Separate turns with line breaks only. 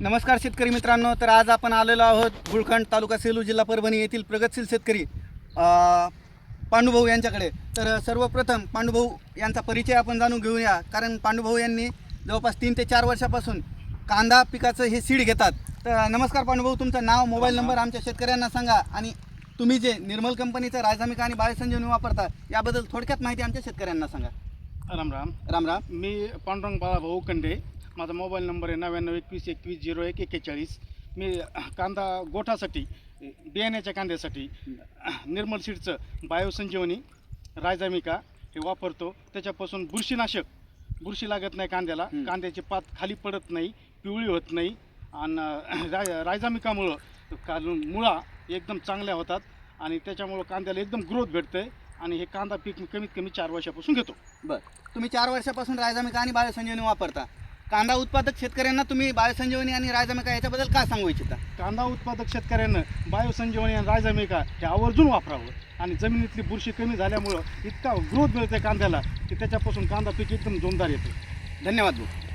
नमस्कार शेतकरी मित्रांनो तर आज आपण आलेलो आहोत गुळखंड तालुका सेलू जिल्हा परभणी येथील प्रगतशील शेतकरी पांडुभाऊ यांच्याकडे. तर सर्वप्रथम पांडुभाऊ यांचा परिचय आपण जाणून घेऊया. कारण पांडुभाऊ यांनी जवळपास तीन ते चार वर्षापासून कांदा पिकाचं हे सीड घेतात. तर नमस्कार पांडुभाऊ तुमचं नाव मोबाईल नंबर आमच्या शेतकऱ्यांना सांगा. आणि तुम्ही जे निर्मल कंपनीचं राजधामिका आणि बायोसंजीवनी वापरता याबद्दल थोडक्यात माहिती आमच्या शेतकऱ्यांना सांगा.
राम राम.
राम राम.
मी पांडुरंग बाळाभाऊ कंडे. माझा मोबाईल नंबर आहे नव्याण्णव एकवीस एकवीस झिरो एक एक्केचाळीस. मी कांदा गोठासाठी बियाण्याच्या कांद्यासाठी निर्मल सीडचं बायोसंजीवनी रायजामिका हे वापरतो. त्याच्यापासून बुरशीनाशक बुरशी लागत नाही कांद्याला. कांद्याची पात खाली पडत नाही पिवळी होत नाही. आणि राय रायजामिकामुळं का मुळा एकदम चांगल्या होतात आणि त्याच्यामुळं कांद्याला एकदम ग्रोथ भेटते आणि हे कांदा पीक मी कमीत कमी चार वर्षापासून घेतो.
बरं. तुम्ही चार वर्षापासून रायजामिका आणि बायोसंजीवनी वापरता. कांदा उत्पादक शेतकऱ्यांना तुम्ही बायोसंजीवनी आणि रायजामिका याच्याबद्दल काय सांगू इच्छिता?
कांदा उत्पादक शेतकऱ्यांना बायोसंजीवनी आणि रायजामिका हे आवर्जून वापरावं आणि जमिनीतली बुरशी कमी झाल्यामुळं इतका ग्रोथ मिळते कांद्याला की त्याच्यापासून कांदा पीक एकदम जोमदार येते
धन्यवाद भाऊ.